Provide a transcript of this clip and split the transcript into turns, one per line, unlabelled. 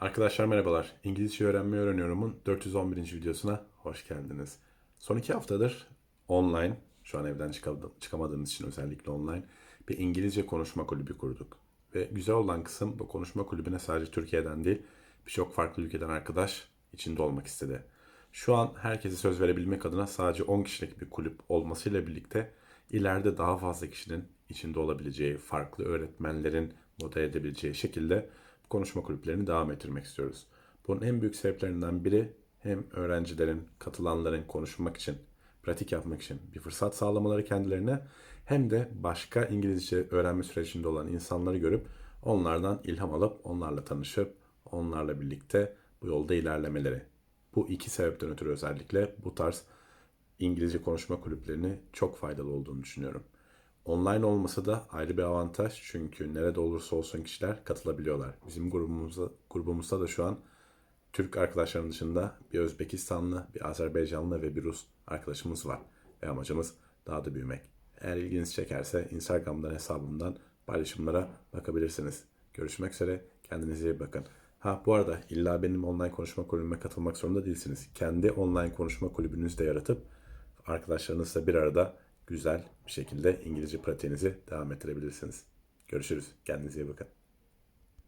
Arkadaşlar merhabalar. İngilizce öğrenmeyi öğreniyorumun 411. videosuna hoş geldiniz. Son iki haftadır online, şu an evden çıkamadığımız için özellikle online bir İngilizce konuşma kulübü kurduk. Ve güzel olan kısım bu konuşma kulübüne sadece Türkiye'den değil birçok farklı ülkeden arkadaş içinde olmak istedi. Şu an herkese söz verebilmek adına sadece 10 kişilik bir kulüp olmasıyla birlikte ileride daha fazla kişinin içinde olabileceği, farklı öğretmenlerin moda edebileceği şekilde konuşma kulüplerini devam ettirmek istiyoruz. Bunun en büyük sebeplerinden biri hem öğrencilerin, katılanların konuşmak için, pratik yapmak için bir fırsat sağlamaları kendilerine hem de başka İngilizce öğrenme sürecinde olan insanları görüp onlardan ilham alıp onlarla tanışıp onlarla birlikte bu yolda ilerlemeleri. Bu iki sebepten ötürü özellikle bu tarz İngilizce konuşma kulüplerini çok faydalı olduğunu düşünüyorum. Online olmasa da ayrı bir avantaj çünkü nerede olursa olsun kişiler katılabiliyorlar. Bizim grubumuzda, grubumuzda da şu an Türk arkadaşların dışında bir Özbekistanlı, bir Azerbaycanlı ve bir Rus arkadaşımız var. Ve amacımız daha da büyümek. Eğer ilginizi çekerse Instagram'dan hesabımdan paylaşımlara bakabilirsiniz. Görüşmek üzere. Kendinize iyi bakın. Ha bu arada illa benim online konuşma kulübüme katılmak zorunda değilsiniz. Kendi online konuşma kulübünüzü de yaratıp arkadaşlarınızla bir arada güzel bir şekilde İngilizce pratiğinizi devam ettirebilirsiniz. Görüşürüz. Kendinize iyi bakın.